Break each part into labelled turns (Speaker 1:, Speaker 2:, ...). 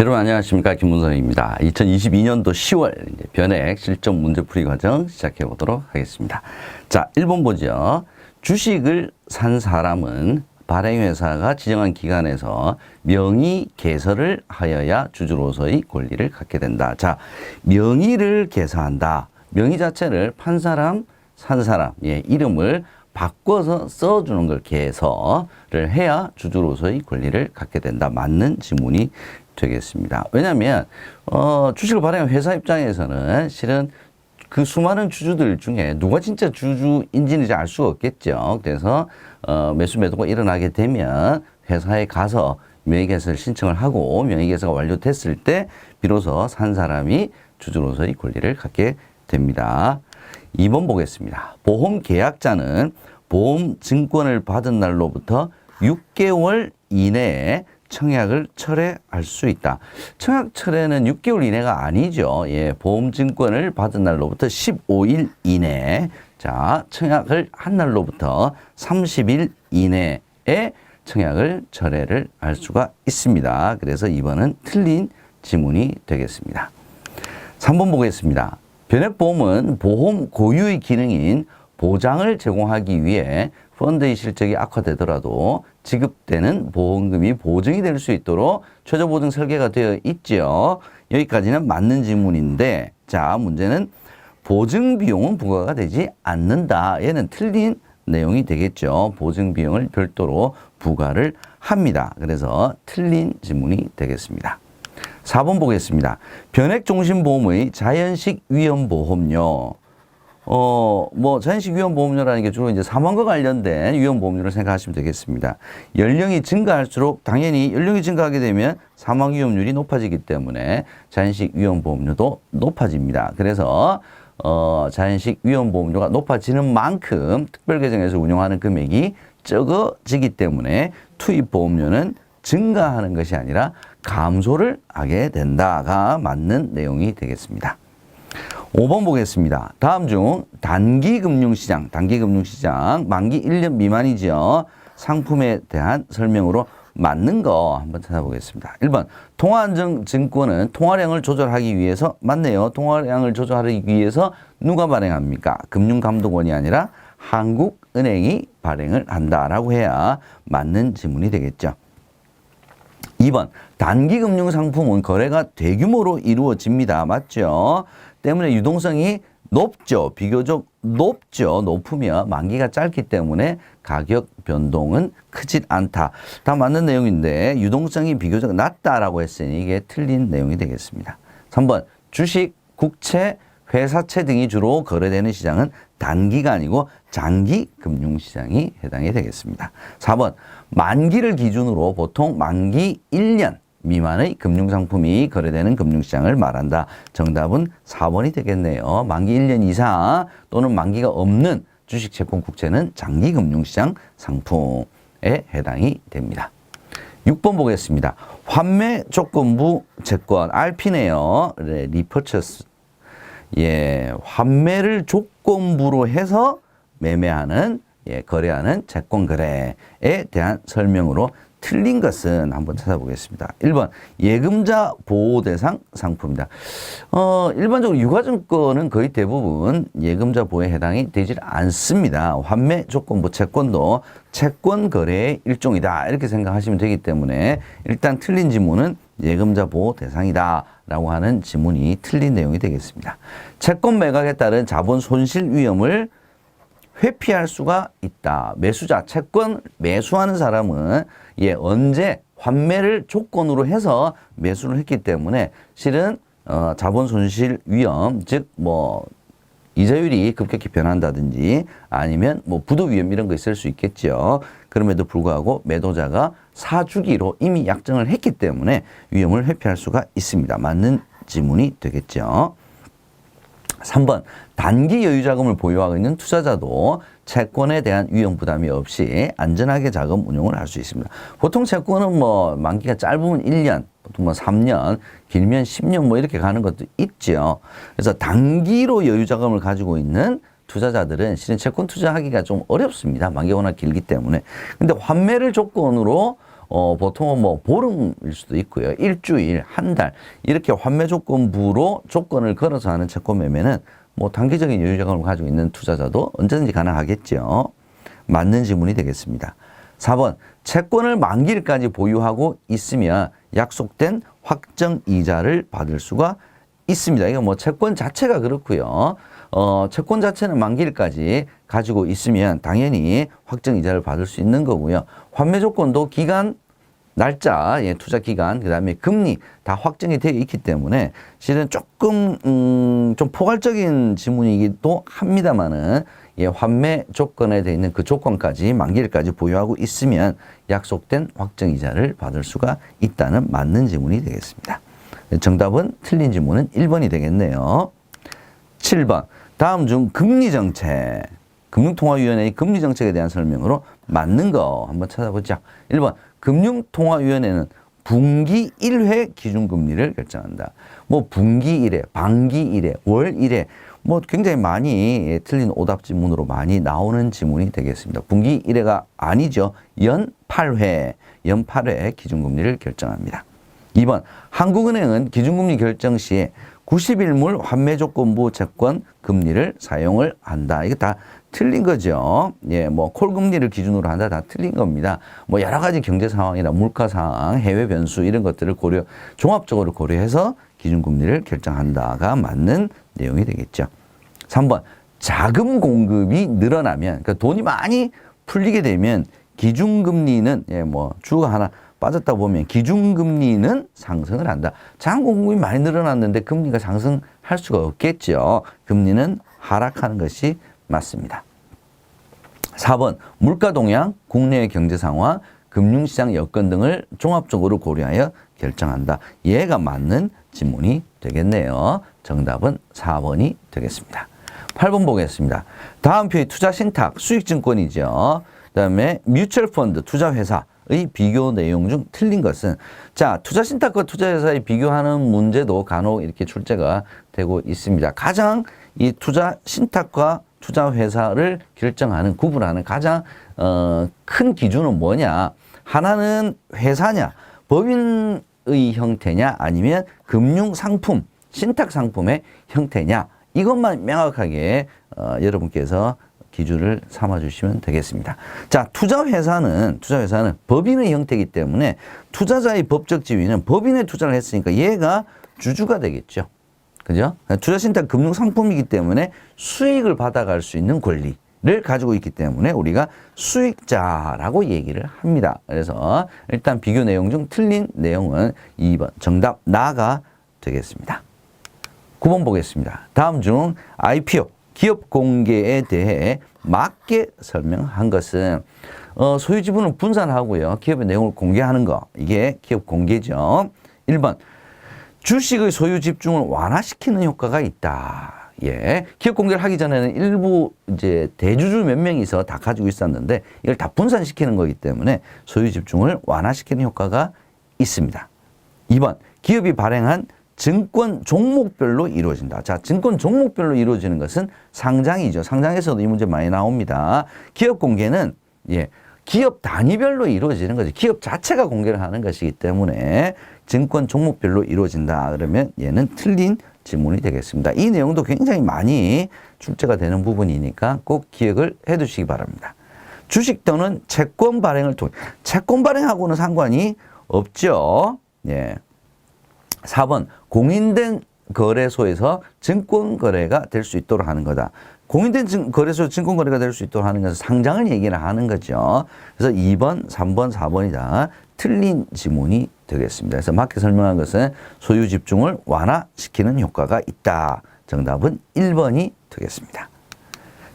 Speaker 1: 여러분 안녕하십니까 김문선입니다. 2022년도 10월 이제 변액 실전 문제풀이 과정 시작해 보도록 하겠습니다. 자, 1번 보죠. 주식을 산 사람은 발행회사가 지정한 기관에서 명의 개설을 하여야 주주로서의 권리를 갖게 된다. 자, 명의를 개설한다. 명의 자체를 판 사람, 산 사람, 예, 이름을 바꿔서 써주는 걸 개설을 해야 주주로서의 권리를 갖게 된다. 맞는 지문이 되겠습니다. 왜냐하면 어, 주식을 발행한 회사 입장에서는 실은 그 수많은 주주들 중에 누가 진짜 주주인지는 알 수가 없겠죠. 그래서 어, 매수 매도가 일어나게 되면 회사에 가서 명의개설 신청을 하고 명의개설가 완료됐을 때 비로소 산 사람이 주주로서의 권리를 갖게 됩니다. 2번 보겠습니다. 보험 계약자는 보험 증권을 받은 날로부터 6개월 이내에 청약을 철회할 수 있다. 청약 철회는 6개월 이내가 아니죠. 예, 보험 증권을 받은 날로부터 15일 이내. 자, 청약을 한 날로부터 30일 이내에 청약을 철회를 할 수가 있습니다. 그래서 이번은 틀린 지문이 되겠습니다. 3번 보겠습니다. 변액보험은 보험 고유의 기능인 보장을 제공하기 위해 펀드의 실적이 악화되더라도 지급되는 보험금이 보증이 될 수 있도록 최저 보증 설계가 되어 있죠. 여기까지는 맞는 질문인데 자 문제는 보증 비용은 부과가 되지 않는다. 얘는 틀린 내용이 되겠죠. 보증 비용을 별도로 부과를 합니다. 그래서 틀린 질문이 되겠습니다. 4번 보겠습니다. 변액종신보험의 자연식 위험보험료. 어, 뭐, 자연식 위험보험료라는 게 주로 이제 사망과 관련된 위험보험료를 생각하시면 되겠습니다. 연령이 증가할수록 당연히 연령이 증가하게 되면 사망 위험률이 높아지기 때문에 자연식 위험보험료도 높아집니다. 그래서 어, 자연식 위험보험료가 높아지는 만큼 특별계정에서 운영하는 금액이 적어지기 때문에 투입보험료는 증가하는 것이 아니라 감소를 하게 된다가 맞는 내용이 되겠습니다. 5번 보겠습니다. 다음 중 단기 금융시장, 단기 금융시장, 만기 1년 미만이죠. 상품에 대한 설명으로 맞는 거 한번 찾아보겠습니다. 1번 통화안정 증권은 통화량을 조절하기 위해서 맞네요. 통화량을 조절하기 위해서 누가 발행합니까? 금융감독원이 아니라 한국은행이 발행을 한다라고 해야 맞는 지문이 되겠죠. 2번 단기 금융 상품은 거래가 대규모로 이루어집니다. 맞죠? 때문에 유동성이 높죠. 비교적 높죠. 높으면 만기가 짧기 때문에 가격 변동은 크진 않다. 다 맞는 내용인데 유동성이 비교적 낮다라고 했으니 이게 틀린 내용이 되겠습니다. 3번 주식, 국채, 회사채 등이 주로 거래되는 시장은 단기가 아니고 장기 금융시장이 해당이 되겠습니다. 4번 만기를 기준으로 보통 만기 1년 미만의 금융상품이 거래되는 금융시장을 말한다. 정답은 4번이 되겠네요. 만기 1년 이상 또는 만기가 없는 주식, 채권, 국채는 장기 금융시장 상품에 해당이 됩니다. 6번 보겠습니다. 환매 조건부 채권 RP네요. 네, 리퍼처스. 예, 환매를 조건부로 해서 매매하는 예, 거래하는 채권 거래에 대한 설명으로 틀린 것은 한번 찾아보겠습니다. 1번 예금자 보호 대상 상품입니다. 어, 일반적으로 유가증권은 거의 대부분 예금자 보호에 해당이 되질 않습니다. 환매 조건부 채권도 채권 거래의 일종이다. 이렇게 생각하시면 되기 때문에 일단 틀린 지문은 예금자 보호 대상이다. 라고 하는 지문이 틀린 내용이 되겠습니다. 채권 매각에 따른 자본 손실 위험을 회피할 수가 있다. 매수자, 채권 매수하는 사람은 예, 언제 환매를 조건으로 해서 매수를 했기 때문에 실은 어, 자본 손실 위험, 즉뭐 이자율이 급격히 변한다든지 아니면 뭐 부도 위험 이런 거 있을 수 있겠죠. 그럼에도 불구하고 매도자가 사주기로 이미 약정을 했기 때문에 위험을 회피할 수가 있습니다. 맞는 지문이 되겠죠. 3번 단기 여유 자금을 보유하고 있는 투자자도 채권에 대한 위험 부담이 없이 안전하게 자금 운용을 할 수 있습니다. 보통 채권은 뭐 만기가 짧으면 1년, 보통 뭐 3년, 길면 10년 뭐 이렇게 가는 것도 있죠. 그래서 단기로 여유 자금을 가지고 있는 투자자들은 실은 채권 투자하기가 좀 어렵습니다. 만기가 워낙 길기 때문에. 근데 환매를 조건으로 어, 보통은 뭐 보름일 수도 있고요. 일주일, 한 달 이렇게 환매 조건부로 조건을 걸어서 하는 채권 매매는 뭐 단기적인 여유 자금을 가지고 있는 투자자도 언제든지 가능하겠죠. 맞는 지문이 되겠습니다. 4번 채권을 만기일까지 보유하고 있으면 약속된 확정 이자를 받을 수가 있습니다. 이거 뭐 채권 자체가 그렇고요. 어, 채권 자체는 만기일까지 가지고 있으면 당연히 확정 이자를 받을 수 있는 거고요. 환매 조건도 기간 날짜, 예, 투자 기간, 그 다음에 금리 다 확정이 되어 있기 때문에 실은 조금, 음, 좀 포괄적인 지문이기도 합니다만은 예, 환매 조건에 되어 있는 그 조건까지 만기일까지 보유하고 있으면 약속된 확정 이자를 받을 수가 있다는 맞는 지문이 되겠습니다. 정답은 틀린 지문은 1번이 되겠네요. 7번. 다음 중 금리 정책. 금융통화위원회의 금리 정책에 대한 설명으로 맞는 거 한번 찾아보죠. 1번. 금융통화위원회는 분기 1회 기준금리를 결정한다. 뭐 분기 1회, 반기 1회, 월 1회 뭐 굉장히 많이 예, 틀린 오답 지문으로 많이 나오는 지문이 되겠습니다. 분기 1회가 아니죠. 연 8회, 연 8회 기준금리를 결정합니다. 2번 한국은행은 기준금리 결정 시에 90일물 환매 조건부 채권 금리를 사용을 한다. 이게 다 틀린 거죠. 예, 뭐 콜금리를 기준으로 한다. 다 틀린 겁니다. 뭐 여러 가지 경제 상황이나 물가 상황, 해외 변수 이런 것들을 고려 종합적으로 고려해서 기준금리를 결정한다가 맞는 내용이 되겠죠. 3번 자금 공급이 늘어나면 그러니까 돈이 많이 풀리게 되면 기준금리는 예, 뭐 주가 하나 빠졌다 보면 기준금리는 상승을 한다. 자금 공급이 많이 늘어났는데 금리가 상승할 수가 없겠죠. 금리는 하락하는 것이 맞습니다. 4번 물가 동향, 국내의 경제 상황, 금융시장 여건 등을 종합적으로 고려하여 결정한다. 얘가 맞는 지문이 되겠네요. 정답은 4번이 되겠습니다. 8번 보겠습니다. 다음 표의 투자 신탁, 수익증권이죠. 그 다음에 뮤추얼 펀드, 투자회사 의 비교 내용 중 틀린 것은 자 투자 신탁과 투자 회사의 비교하는 문제도 간혹 이렇게 출제가 되고 있습니다. 가장 이 투자 신탁과 투자 회사를 결정하는 구분하는 가장 어, 큰 기준은 뭐냐? 하나는 회사냐, 법인의 형태냐, 아니면 금융 상품, 신탁 상품의 형태냐 이것만 명확하게 어, 여러분께서 기준을 삼아 주시면 되겠습니다. 자, 투자 회사는 투자 회사는 법인의 형태이기 때문에 투자자의 법적 지위는 법인에 투자를 했으니까 얘가 주주가 되겠죠. 그죠? 투자신탁 금융 상품이기 때문에 수익을 받아갈 수 있는 권리 를 가지고 있기 때문에 우리가 수익자라고 얘기를 합니다. 그래서 일단 비교 내용 중 틀린 내용은 2번 정답 나가 되겠습니다. 9번 보겠습니다. 다음 중 IPO 기업 공개에 대해 맞게 설명한 것은 어, 소유 지분을 분산하고요. 기업의 내용을 공개하는 거. 이게 기업 공개죠. 1번 주식의 소유 집중을 완화시키는 효과가 있다. 예. 기업 공개를 하기 전에는 일부 이제 대주주 몇 명이서 다 가지고 있었는데 이걸 다 분산시키는 거기 때문에 소유 집중을 완화시키는 효과가 있습니다. 2번. 기업이 발행한 증권 종목별로 이루어진다. 자, 증권 종목별로 이루어지는 것은 상장이죠. 상장에서도 이 문제 많이 나옵니다. 기업 공개는 예. 기업 단위별로 이루어지는 거죠. 기업 자체가 공개를 하는 것이기 때문에 증권 종목별로 이루어진다. 그러면 얘는 틀린 지문이 되겠습니다. 이 내용도 굉장히 많이 출제가 되는 부분이니까 꼭 기억을 해 두시기 바랍니다. 주식 또는 채권 발행을 통해 채권 발행하고는 상관이 없죠. 예. 4번 공인된 거래소에서 증권 거래가 될 수 있도록 하는 거다. 공인된 증, 거래소 증권 거래가 될 수 있도록 하는 것은 상장을 얘기를 하는 거죠. 그래서 2번, 3번, 4번이 다 틀린 지문이 되겠습니다. 그래서 맞게 설명한 것은 소유 집중을 완화시키는 효과가 있다. 정답은 1번이 되겠습니다.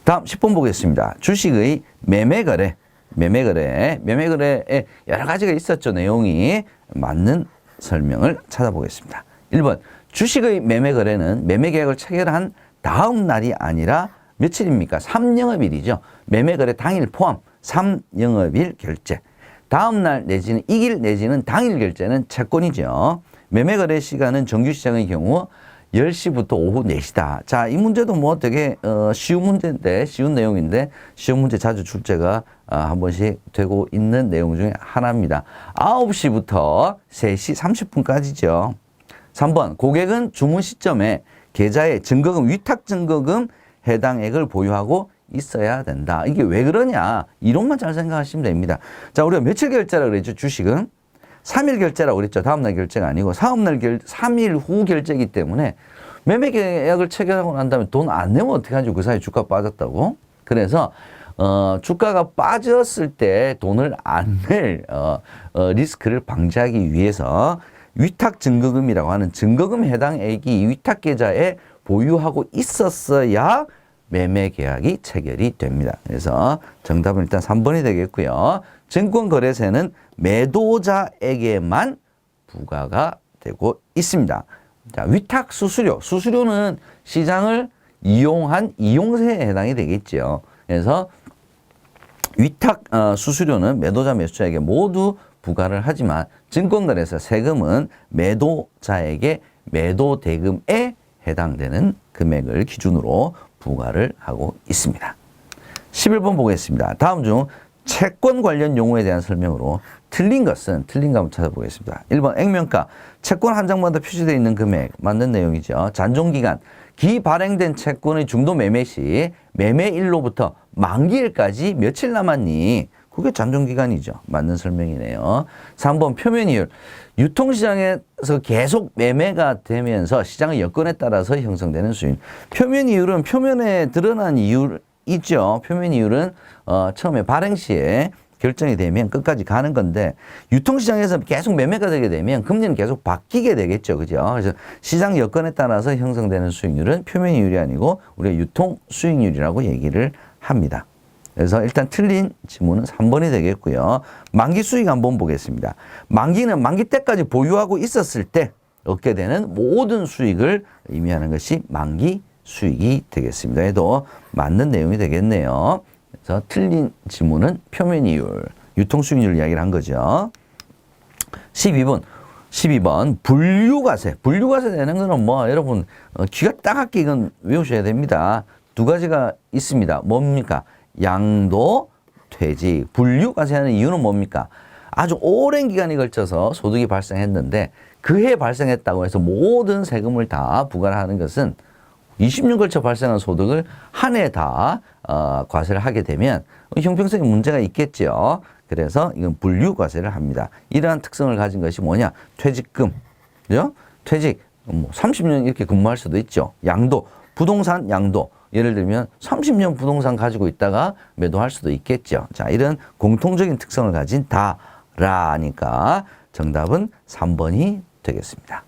Speaker 1: 다음 10번 보겠습니다. 주식의 매매 거래, 매매 거래, 매매 거래에 여러 가지가 있었죠. 내용이 맞는 설명을 찾아보겠습니다. 1번 주식의 매매 거래는 매매 계약을 체결한 다음 날이 아니라 며칠입니까? 3영업일이죠. 매매 거래 당일 포함 3영업일 결제. 다음 날 내지는 이길 내지는 당일 결제는 채권이죠. 매매 거래 시간은 정규 시장의 경우 10시부터 오후 4시다. 자, 이 문제도 뭐 되게 어, 쉬운 문제인데, 쉬운 내용인데, 쉬운 문제 자주 출제가 아, 한 번씩 되고 있는 내용 중에 하나입니다. 9시부터 3시 30분까지죠. 3번, 고객은 주문 시점에 계좌에 증거금, 위탁 증거금 해당 액을 보유하고 있어야 된다. 이게 왜 그러냐? 이론만 잘 생각하시면 됩니다. 자, 우리가 며칠 결제라 그랬죠, 주식은? 3일 결제라고 그랬죠. 다음 날 결제가 아니고 4일날 결, 3일 후 결제이기 때문에 매매 계약을 체결하고 난 다음에 돈 안 내면 어떡하죠? 그 사이 주가 빠졌다고. 그래서 어, 주가가 빠졌을 때 돈을 안낼 어, 어, 리스크를 방지하기 위해서 위탁 증거금이라고 하는 증거금 해당액이 위탁 계좌에 보유하고 있었어야 매매 계약이 체결이 됩니다. 그래서 정답은 일단 3번이 되겠고요. 증권 거래세는 매도자에게만 부과가 되고 있습니다. 자, 위탁 수수료. 수수료는 시장을 이용한 이용세에 해당이 되겠죠. 그래서 위탁 어, 수수료는 매도자 매수자에게 모두 부과를 하지만 증권거래소 세금은 매도자에게 매도 대금에 해당되는 금액을 기준으로 부과를 하고 있습니다. 11번 보겠습니다. 다음 중 채권 관련 용어에 대한 설명으로 틀린 것은 틀린 거 한번 찾아보겠습니다. 1번 액면가 채권 한 장마다 표시되어 있는 금액 맞는 내용이죠. 잔존기간 기 발행된 채권의 중도 매매 시 매매일로부터 만기일까지 며칠 남았니? 그게 잔존기간이죠. 맞는 설명이네요. 3번 표면이율. 유통시장에서 계속 매매가 되면서 시장의 여건에 따라서 형성되는 수익. 표면이율은 표면에 드러난 이율 있죠. 표면이율은 어, 처음에 발행 시에 결정이 되면 끝까지 가는 건데 유통시장에서 계속 매매가 되게 되면 금리는 계속 바뀌게 되겠죠. 그죠? 그래서 시장 여건에 따라서 형성되는 수익률은 표면이율이 아니고 우리가 유통 수익률이라고 얘기를 합니다. 그래서 일단 틀린 지문은 3번이 되겠고요. 만기 수익 한번 보겠습니다. 만기는 만기 때까지 보유하고 있었을 때 얻게 되는 모든 수익을 의미하는 것이 만기 수익이 되겠습니다. 해도 맞는 내용이 되겠네요. 그래서 틀린 지문은 표면 이율, 유통 수익률 이야기를 한 거죠. 12번. 12번 분류과세. 분류과세 되는 거는 뭐 여러분 어, 귀가 따갑게 이건 외우셔야 됩니다. 두 가지가 있습니다. 뭡니까? 양도, 퇴직. 분류과세하는 이유는 뭡니까? 아주 오랜 기간이 걸쳐서 소득이 발생했는데 그해 발생했다고 해서 모든 세금을 다 부과하는 것은 20년 걸쳐 발생한 소득을 한 해 다 어, 과세를 하게 되면 형평성에 문제가 있겠죠. 그래서 이건 분류 과세를 합니다. 이러한 특성을 가진 것이 뭐냐? 퇴직금, 그죠? 퇴직, 뭐 30년 이렇게 근무할 수도 있죠. 양도, 부동산 양도. 예를 들면 30년 부동산 가지고 있다가 매도할 수도 있겠죠. 자, 이런 공통적인 특성을 가진 다라니까 정답은 3번이 되겠습니다.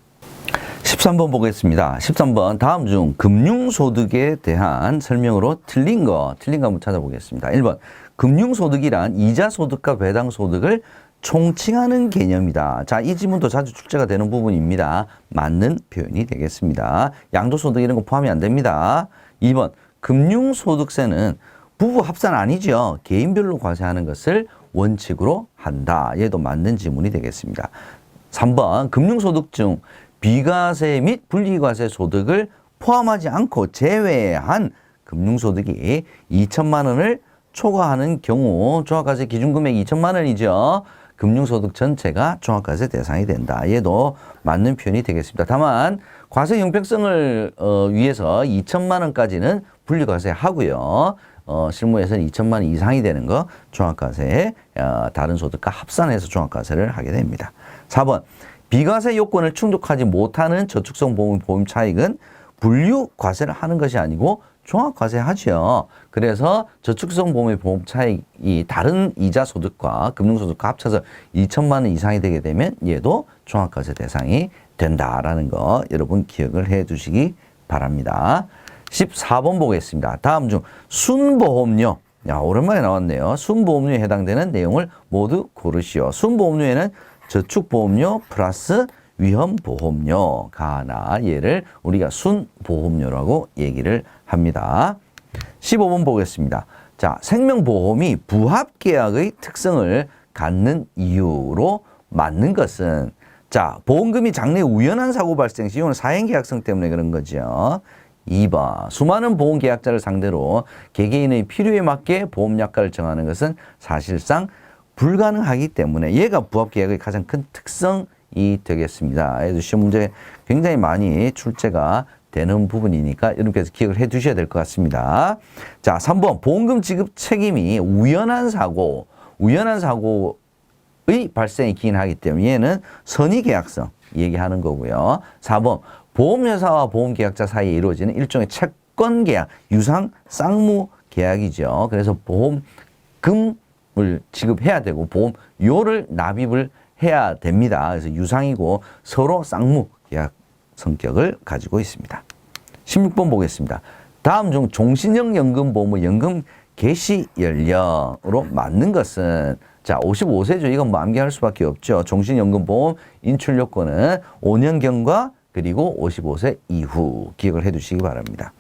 Speaker 1: 13번 보겠습니다. 13번 다음 중 금융소득에 대한 설명으로 틀린 거, 틀린 거 한번 찾아보겠습니다. 1번 금융소득이란 이자소득과 배당소득을 총칭하는 개념이다. 자, 이 지문도 자주 출제가 되는 부분입니다. 맞는 표현이 되겠습니다. 양도소득 이런 거 포함이 안 됩니다. 2번 금융소득세는 부부 합산 아니죠. 개인별로 과세하는 것을 원칙으로 한다. 얘도 맞는 지문이 되겠습니다. 3번 금융소득 중 비과세 및 분리과세 소득을 포함하지 않고 제외한 금융소득이 2천만 원을 초과하는 경우 종합과세 기준금액이 2천만 원이죠. 금융소득 전체가 종합과세 대상이 된다. 얘도 맞는 표현이 되겠습니다. 다만 과세 형평성을 어, 위해서 2천만 원까지는 분리과세 하고요. 어, 실무에서는 2천만 원 이상이 되는 거 종합과세 어, 다른 소득과 합산해서 종합과세를 하게 됩니다. 4번 비과세 요건을 충족하지 못하는 저축성 보험, 보험 차익은 분류 과세를 하는 것이 아니고 종합 과세하죠. 그래서 저축성 보험의 보험 차익이 다른 이자 소득과 금융 소득과 합쳐서 2천만 원 이상이 되게 되면 얘도 종합 과세 대상이 된다라는 거 여러분 기억을 해 두시기 바랍니다. 14번 보겠습니다. 다음 중 순보험료 야, 오랜만에 나왔네요. 순보험료에 해당되는 내용을 모두 고르시오. 순보험료에는 저축보험료 플러스 위험보험료가 하나 얘를 우리가 순보험료라고 얘기를 합니다. 15번 보겠습니다. 자, 생명보험이 부합계약의 특성을 갖는 이유로 맞는 것은 자, 보험금이 장래 우연한 사고 발생 시 이건 사행 계약성 때문에 그런 거죠. 2번 수많은 보험 계약자를 상대로 개개인의 필요에 맞게 보험 약가를 정하는 것은 사실상 불가능하기 때문에 얘가 부합 계약의 가장 큰 특성 이 되겠습니다. 그래서 시험 문제 굉장히 많이 출제가 되는 부분이니까 여러분께서 기억을 해 두셔야 될 것 같습니다. 자, 3번 보험금 지급 책임이 우연한 사고, 우연한 사고의 발생이 기인하기 때문에 얘는 선의 계약성 얘기하는 거고요. 4번 보험회사와 보험계약자 사이에 이루어지는 일종의 채권 계약, 유상 쌍무 계약이죠. 그래서 보험금을 지급해야 되고 보험료를 납입을 해야 됩니다. 그래서 유상이고 서로 쌍무 계약 성격을 가지고 있습니다. 16번 보겠습니다. 다음 중 종신형 연금보험의 연금 개시 연령으로 맞는 것은 자 55세죠. 이건 뭐 암기할 수밖에 없죠. 종신연금보험 인출 요건은 5년경과 그리고 55세 이후 기억을 해 두시기 바랍니다.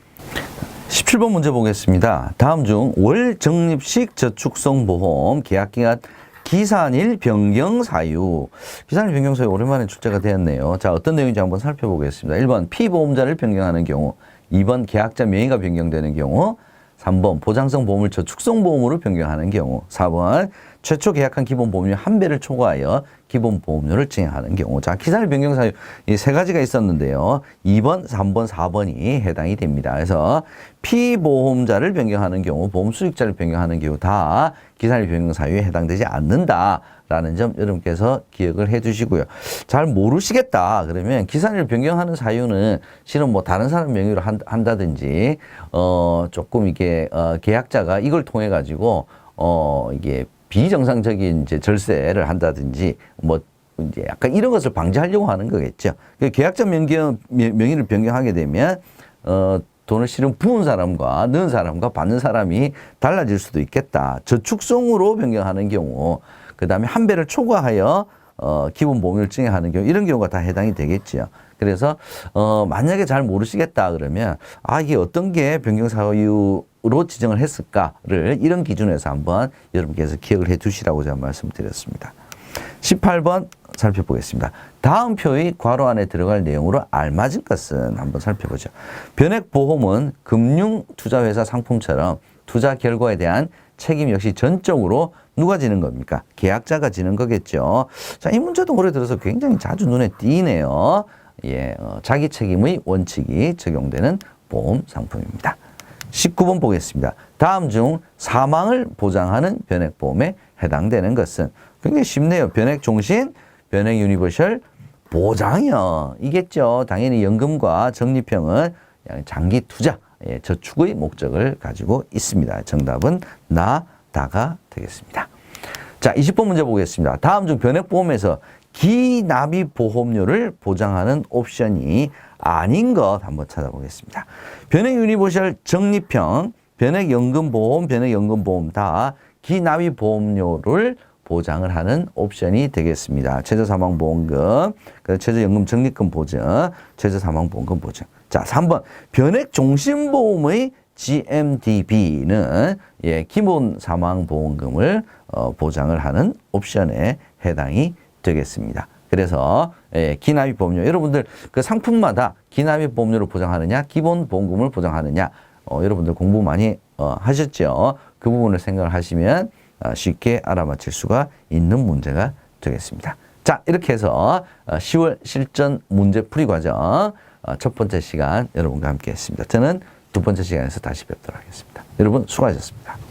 Speaker 1: 17번 문제 보겠습니다. 다음 중 월 적립식 저축성 보험 계약 기간 기산일 변경 사유. 기산일 변경 사유 오랜만에 출제가 되었네요. 자, 어떤 내용인지 한번 살펴보겠습니다. 1번 피보험자를 변경하는 경우, 2번 계약자 명의가 변경되는 경우, 3번 보장성 보험을 저축성 보험으로 변경하는 경우, 4번 최초 계약한 기본 보험료 한 배를 초과하여 기본 보험료를 증액하는 경우. 자, 기산일 변경 사유 이 세 가지가 있었는데요. 2번, 3번, 4번이 해당이 됩니다. 그래서 피보험자를 변경하는 경우, 보험 수익자를 변경하는 경우 다 기산일 변경 사유에 해당되지 않는다 라는 점 여러분께서 기억을 해 두시고요. 잘 모르시겠다. 그러면 기산일 변경하는 사유는 실은 뭐 다른 사람 명의로 한, 한다든지 어 조금 이게 어 계약자가 이걸 통해 가지고 어 이게 비정상적인 이제 절세를 한다든지 뭐 이제 약간 이런 것을 방지하려고 하는 거겠죠. 그 계약자 명경, 명의를 변경하게 되면 어 돈을 실은 부은 사람과 넣은 사람과 받는 사람이 달라질 수도 있겠다. 저축성으로 변경하는 경우, 그 다음에 한 배를 초과하여 어, 기본 보험료를 증액하는 경우, 이런 경우가 다 해당이 되겠죠. 그래서 어, 만약에 잘 모르시겠다 그러면 아 이게 어떤 게 변경 사유 로 지정을 했을까를 이런 기준에서 한번 여러분께서 기억을 해 두시라고 제가 말씀드렸습니다. 18번 살펴보겠습니다. 다음 표의 괄호 안에 들어갈 내용으로 알맞은 것은 한번 살펴보죠. 변액보험은 금융투자회사 상품처럼 투자 결과에 대한 책임 역시 전적으로 누가 지는 겁니까? 계약자가 지는 거겠죠. 자, 이 문제도 올해 들어서 굉장히 자주 눈에 띄네요. 예, 어, 자기 책임의 원칙이 적용되는 보험 상품입니다. 19번 보겠습니다. 다음 중 사망을 보장하는 변액보험에 해당되는 것은 굉장히 쉽네요. 변액 종신, 변액 유니버셜, 보장형 이겠죠. 당연히 연금과 적립형은 장기 투자, 예, 저축의 목적을 가지고 있습니다. 정답은 나, 다가 되겠습니다. 자, 20번 문제 보겠습니다. 다음 중 변액보험에서 기납입 보험료를 보장하는 옵션이 아닌 것 한번 찾아보겠습니다. 변액 유니버셜 적립형, 변액 연금보험, 변액 연금보험 다 기납입 보험료를 보장을 하는 옵션이 되겠습니다. 최저사망보험금, 최저연금 적립금 보증, 최저사망보험금 보증. 자, 3번 변액 종신보험의 GMDB는 예, 기본 사망보험금을 어, 보장을 하는 옵션에 해당이 되겠습니다. 그래서 예, 기납입 보험료 여러분들 그 상품마다 기납입 보험료를 보장하느냐 기본 보험금을 보장하느냐 어, 여러분들 공부 많이 어, 하셨죠. 그 부분을 생각을 하시면 어, 쉽게 알아맞힐 수가 있는 문제가 되겠습니다. 자 이렇게 해서 어, 10월 실전 문제 풀이 과정 어, 첫 번째 시간 여러분과 함께 했습니다. 저는 두 번째 시간에서 다시 뵙도록 하겠습니다. 여러분 수고하셨습니다.